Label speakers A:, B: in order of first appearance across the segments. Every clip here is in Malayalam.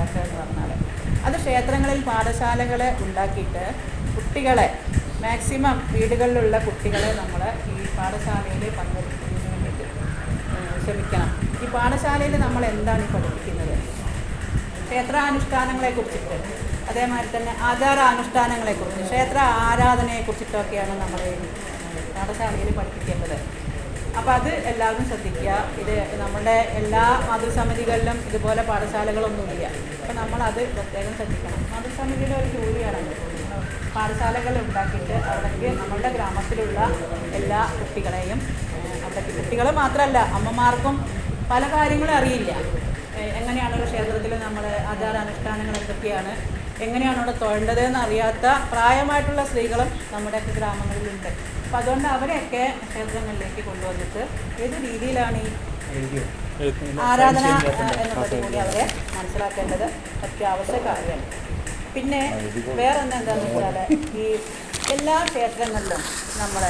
A: ശാസ്ത്ര എന്ന് പറഞ്ഞാൽ അത് ക്ഷേത്രങ്ങളിൽ പാഠശാലകൾ ഉണ്ടാക്കിയിട്ട് കുട്ടികളെ മാക്സിമം വീടുകളിലുള്ള കുട്ടികളെ നമ്മൾ ഈ പാഠശാലയിൽ പങ്കെടുക്കുന്നതിന് വേണ്ടിയിട്ട് ശ്രമിക്കണം. ഈ പാഠശാലയിൽ നമ്മൾ എന്താണ് പഠിപ്പിക്കുന്നത് ക്ഷേത്രാനുഷ്ഠാനങ്ങളെ കുറിച്ചിട്ട് അതേമാതിരി തന്നെ ആചാരാനുഷ്ഠാനങ്ങളെക്കുറിച്ച്. ക്ഷേത്ര ആരാധനയെക്കുറിച്ചിട്ടൊക്കെയാണ് നമ്മൾ പാഠശാലയിൽ പഠിപ്പിക്കേണ്ടത്. അപ്പോൾ അത് എല്ലാവരും ശ്രദ്ധിക്കുക. ഇത് നമ്മുടെ എല്ലാ മാതൃസമിതികളിലും ഇതുപോലെ പാഠശാലകളൊന്നുമില്ല. അപ്പോൾ നമ്മളത് പ്രത്യേകം ശ്രദ്ധിക്കണം. മാതൃസമിതിയുടെ ഒരു ജോലിയാണ് പാഠശാലകൾ ഉണ്ടാക്കിയിട്ട് അവിടേക്ക് നമ്മുടെ ഗ്രാമത്തിലുള്ള എല്ലാ കുട്ടികളെയും അവിടേക്ക് കുട്ടികൾ മാത്രമല്ല അമ്മമാർക്കും പല കാര്യങ്ങളും അറിയില്ല. എങ്ങനെയാണ് ഒരു ക്ഷേത്രത്തിൽ നമ്മൾ ആചാരാനുഷ്ഠാനങ്ങൾ എന്തൊക്കെയാണ് എങ്ങനെയാണ് അവിടെ തൊഴേണ്ടത് എന്ന് അറിയാത്ത പ്രായമായിട്ടുള്ള സ്ത്രീകളും നമ്മുടെയൊക്കെ ഗ്രാമങ്ങളിലുണ്ട്. അപ്പം അതുകൊണ്ട് അവരെയൊക്കെ ക്ഷേത്രങ്ങളിലേക്ക് കൊണ്ടുവന്നിട്ട് ഏത് രീതിയിലാണ് ഈ ആരാധന എന്നുള്ളത് കൂടി അവരെ മനസ്സിലാക്കേണ്ടത് അത്യാവശ്യ കാര്യമാണ്. പിന്നെ വേറൊന്ന് എന്താണെന്ന് വെച്ചാൽ ഈ എല്ലാ ക്ഷേത്രങ്ങളിലും നമ്മൾ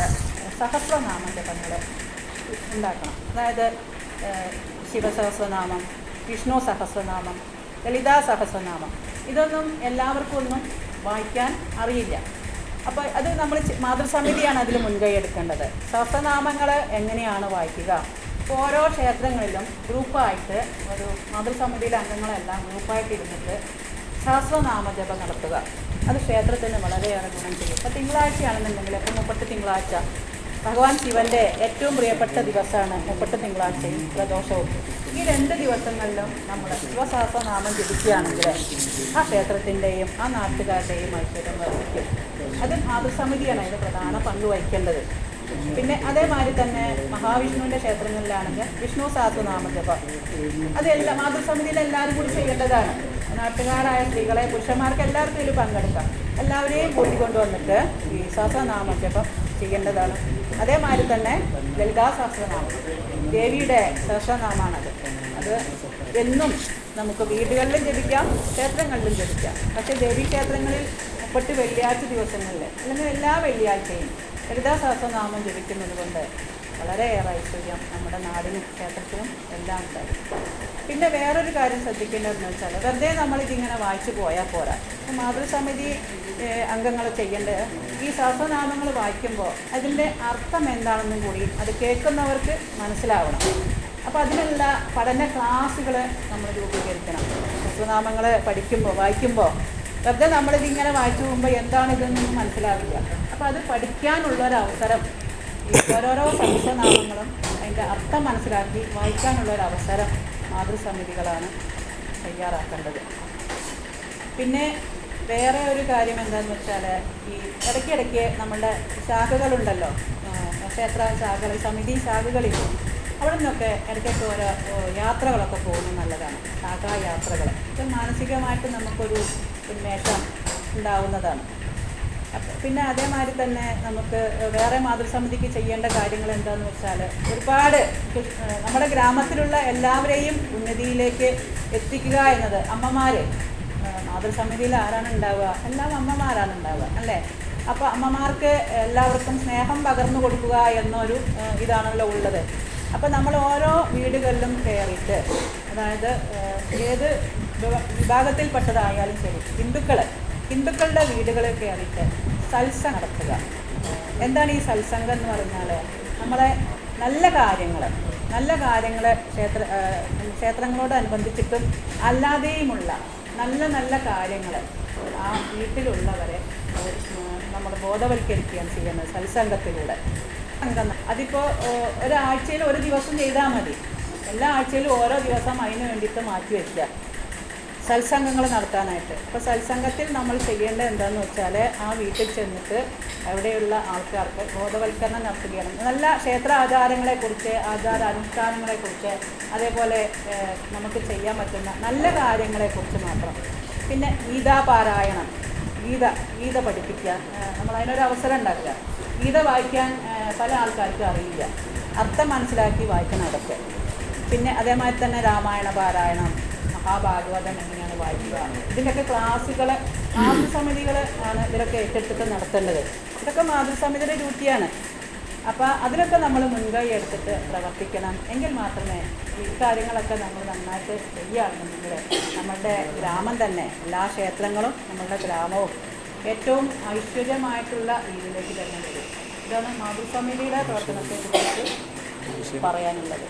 A: സഹസ്രനാമ ജപങ്ങൾ ഉണ്ടാക്കണം. അതായത് ശിവസഹസ്രനാമം വിഷ്ണു സഹസ്രനാമം ലളിതാ സഹസ്രനാമം ഇതൊന്നും എല്ലാവർക്കും ഒന്നും വായിക്കാൻ അറിയില്ല. അപ്പോൾ അത് നമ്മൾ മാതൃസമിതിയാണ് അതിൽ മുൻകൈ എടുക്കേണ്ടത്. സഹസ്രനാമങ്ങൾ എങ്ങനെയാണ് വായിക്കുക? ഓരോ ക്ഷേത്രങ്ങളിലും ഗ്രൂപ്പായിട്ട് ഒരു മാതൃസമിതിയിലെ അംഗങ്ങളെല്ലാം ഗ്രൂപ്പായിട്ട് ഇരുന്നിട്ട് സഹസ്രനാമ ജപം നടത്തുക. അത് ക്ഷേത്രത്തിന് വളരെയേറെ ഗുണം ചെയ്യും. ഇപ്പോൾ തിങ്കളാഴ്ചയാണെന്നുണ്ടെങ്കിൽ ഇപ്പോൾ മുപ്പത്തി തിങ്കളാഴ്ച. ഭഗവാൻ ശിവന്റെ ഏറ്റവും പ്രിയപ്പെട്ട ദിവസമാണ്. മുപ്പട്ട് തിങ്കളാഴ്ചയും പ്രദോഷവും. ഈ രണ്ട് ദിവസങ്ങളിലും നമ്മൾ ശിവസഹസ്രനാമം ജപിക്കുകയാണെങ്കിൽ ആ ക്ഷേത്രത്തിന്റെയും ആ നാട്ടുകാരുടെയും ഐശ്വര്യം വർദ്ധിക്കും. അത് മാതൃസമിതിയാണ് അതിന് പ്രധാന പങ്ക് വഹിക്കേണ്ടത്. പിന്നെ അതേമാതിരി തന്നെ മഹാവിഷ്ണുവിന്റെ ക്ഷേത്രങ്ങളിലാണെങ്കിൽ വിഷ്ണു സഹസ്രനാമ ജപം. അതെല്ലാം മാതൃസമിതിയിൽ എല്ലാവരും കൂടി ചെയ്യേണ്ടതാണ്. നാട്ടുകാരായ സ്ത്രീകളെ പുരുഷന്മാർക്ക് എല്ലാവർക്കും ഇതിൽ പങ്കെടുക്കാം. എല്ലാവരെയും കൂട്ടിക്കൊണ്ടുവന്നിട്ട് ഈ സഹസ്രനാമ ജപം ചെയ്യേണ്ടതാണ്. അതേമാതിരി തന്നെ ലളിതാ സഹസ്രനാമം ദേവിയുടെ സഹസ്രനാമാണത് അത് എന്നും നമുക്ക് വീടുകളിലും ജപിക്കാം ക്ഷേത്രങ്ങളിലും ജപിക്കാം. പക്ഷേ ദേവീ ക്ഷേത്രങ്ങളിൽ മുപ്പട്ട് വെള്ളിയാഴ്ച ദിവസങ്ങളിൽ അല്ലെങ്കിൽ എല്ലാ വെള്ളിയാഴ്ചയും ലളിതാ സഹസ്രനാമം ജപിക്കുന്നത് കൊണ്ട് വളരെയേറെ ഐശ്വര്യം നമ്മുടെ നാടിനും ക്ഷേത്രത്തിനും എല്ലാം ഉണ്ടായി പിന്നെ വേറൊരു കാര്യം ശ്രദ്ധിക്കേണ്ടതെന്ന് വെച്ചാൽ വെറുതെ നമ്മളിതിങ്ങനെ വായിച്ചു പോയാൽ പോരാ. മാതൃസമിതി അംഗങ്ങൾ ചെയ്യേണ്ടത് ഈ സഹസ്രനാമങ്ങൾ വായിക്കുമ്പോൾ അതിന്റെ അർത്ഥം എന്താണെന്നും കൂടി അത് കേൾക്കുന്നവർക്ക് മനസ്സിലാവണം. അപ്പോൾ അതിനുള്ള പഠന ക്ലാസ്സുകൾ നമ്മൾ രൂപീകരിക്കണം. സഹസ്രനാമങ്ങൾ പഠിക്കുമ്പോൾ വായിക്കുമ്പോൾ വെറുതെ നമ്മളിതിങ്ങനെ വായിച്ചു പോകുമ്പോൾ എന്താണ് ഇതെന്നൊന്നും മനസ്സിലാവില്ല. അപ്പോൾ അത് പഠിക്കാനുള്ളൊരവസരം ഓരോരോ സംശയനാമങ്ങളും അതിന്റെ അർത്ഥം മനസ്സിലാക്കി വായിക്കാനുള്ള ഒരു അവസരം മാതൃസമിതികളാണ് തയ്യാറാക്കേണ്ടത്. പിന്നെ വേറെ ഒരു കാര്യം എന്താണെന്ന് വെച്ചാൽ ഈ ഇടയ്ക്കിടയ്ക്ക് നമ്മളുടെ ശാഖകളുണ്ടല്ലോ. ക്ഷേത്ര ശാഖകൾ? സമിതി ശാഖകളിൽ അവിടെ നിന്നൊക്കെ ഇടയ്ക്കൊക്കെ ഓരോ യാത്രകളൊക്കെ പോകുന്നത് നല്ലതാണ്. ശാഖാ യാത്രകൾ ഇത് മാനസികമായിട്ട് നമുക്കൊരു ഉന്മേഷം ഉണ്ടാവുന്നതാണ്. പിന്നെ അതേമാതിരി തന്നെ നമുക്ക് വേറെ മാതൃസമിതിക്ക് ചെയ്യേണ്ട കാര്യങ്ങൾ എന്താണെന്ന് വെച്ചാൽ ഒരുപാട് നമ്മുടെ ഗ്രാമത്തിലുള്ള എല്ലാവരെയും ഉന്നതിയിലേക്ക് എത്തിക്കുക എന്നത് അമ്മമാർ മാതൃസമിതിയിൽ ആരാണ് ഉണ്ടാവുക? എല്ലാം അമ്മമാരാണ് ഉണ്ടാവുക അല്ലേ? അപ്പോൾ അമ്മമാർക്ക് എല്ലാവർക്കും സ്നേഹം പകർന്നു കൊടുക്കുക എന്നൊരു ഇതാണല്ലോ ഉള്ളത്. അപ്പോൾ നമ്മൾ ഓരോ വീടുകളിലും കയറിയിട്ട് അതായത് ഏത് വിഭാഗത്തിൽപ്പെട്ടതായാലും ശരി ഹിന്ദുക്കൾ ഹിന്ദുക്കളുടെ വീടുകളിൽ കയറിയിട്ട് സൽസ നടത്തുക. എന്താണ് ഈ സത്സംഗം എന്ന് പറഞ്ഞാൽ നമ്മളെ നല്ല കാര്യങ്ങൾ നല്ല കാര്യങ്ങൾ ക്ഷേത്ര ക്ഷേത്രങ്ങളോടനുബന്ധിച്ചിട്ടും അല്ലാതെയുമുള്ള നല്ല നല്ല കാര്യങ്ങൾ ആ വീട്ടിലുള്ളവരെ നമ്മൾ ബോധവൽക്കരിക്കുകയാണ് ചെയ്യുന്നത് സത്സംഗത്തിലൂടെ അതിപ്പോൾ ഒരാഴ്ചയിൽ ഒരു ദിവസം ചെയ്താൽ മതി. എല്ലാ ആഴ്ചയിലും ഓരോ ദിവസം അതിന് വേണ്ടിയിട്ട് മാറ്റി വയ്ക്കുക സത്സംഗങ്ങൾ നടത്താനായിട്ട്. അപ്പോൾ സത്സംഗത്തിൽ നമ്മൾ ചെയ്യേണ്ടത് എന്താണെന്ന് വെച്ചാൽ ആ വീട്ടിൽ ചെന്നിട്ട് അവിടെയുള്ള ആൾക്കാർക്ക് ബോധവൽക്കരണം നടത്തുകയാണ്. നല്ല ക്ഷേത്ര ആചാരങ്ങളെക്കുറിച്ച് ആചാര അനുഷ്ഠാനങ്ങളെക്കുറിച്ച് അതേപോലെ നമുക്ക് ചെയ്യാൻ പറ്റുന്ന നല്ല കാര്യങ്ങളെക്കുറിച്ച് മാത്രം. പിന്നെ ഗീതാപാരായണം ഗീത ഗീത പഠിപ്പിക്കുക. നമ്മൾ അതിനൊരു അവസരം ഉണ്ടാക്കുക. ഗീത വായിക്കാൻ പല ആൾക്കാർക്കും അറിയില്ല. അർത്ഥം മനസ്സിലാക്കി വായിക്കണം അതൊക്കെ. പിന്നെ അതേമാതിരി തന്നെ രാമായണ പാരായണം. മഹാഭാഗവതം എങ്ങനെയാണ് വായിക്കുക. ഇതിന്റെയൊക്കെ ക്ലാസ്സുകൾ മാതൃസമിതികൾ ആണ് ഇതിലൊക്കെ ഏറ്റെടുത്തിട്ട് നടത്തേണ്ടത്. ഇതൊക്കെ മാതൃസമിതിയുടെ ഡ്യൂട്ടിയാണ്. അപ്പോൾ അതിനൊക്കെ നമ്മൾ മുൻകൈ എടുത്തിട്ട് പ്രവർത്തിക്കണം. എങ്കിൽ മാത്രമേ ഈ കാര്യങ്ങളൊക്കെ നമ്മൾ നന്നായിട്ട് ചെയ്യുകയാണെന്നുണ്ടെങ്കിൽ നമ്മളുടെ ഗ്രാമം തന്നെ എല്ലാ ക്ഷേത്രങ്ങളും നമ്മളുടെ ഗ്രാമവും ഏറ്റവും ഐശ്വര്യമായിട്ടുള്ള രീതിയിലേക്ക് തന്നെ വരും. ഇതാണ് മാതൃസമിതിയുടെ പ്രവർത്തനത്തെക്കുറിച്ച് പറയാനുള്ളത്.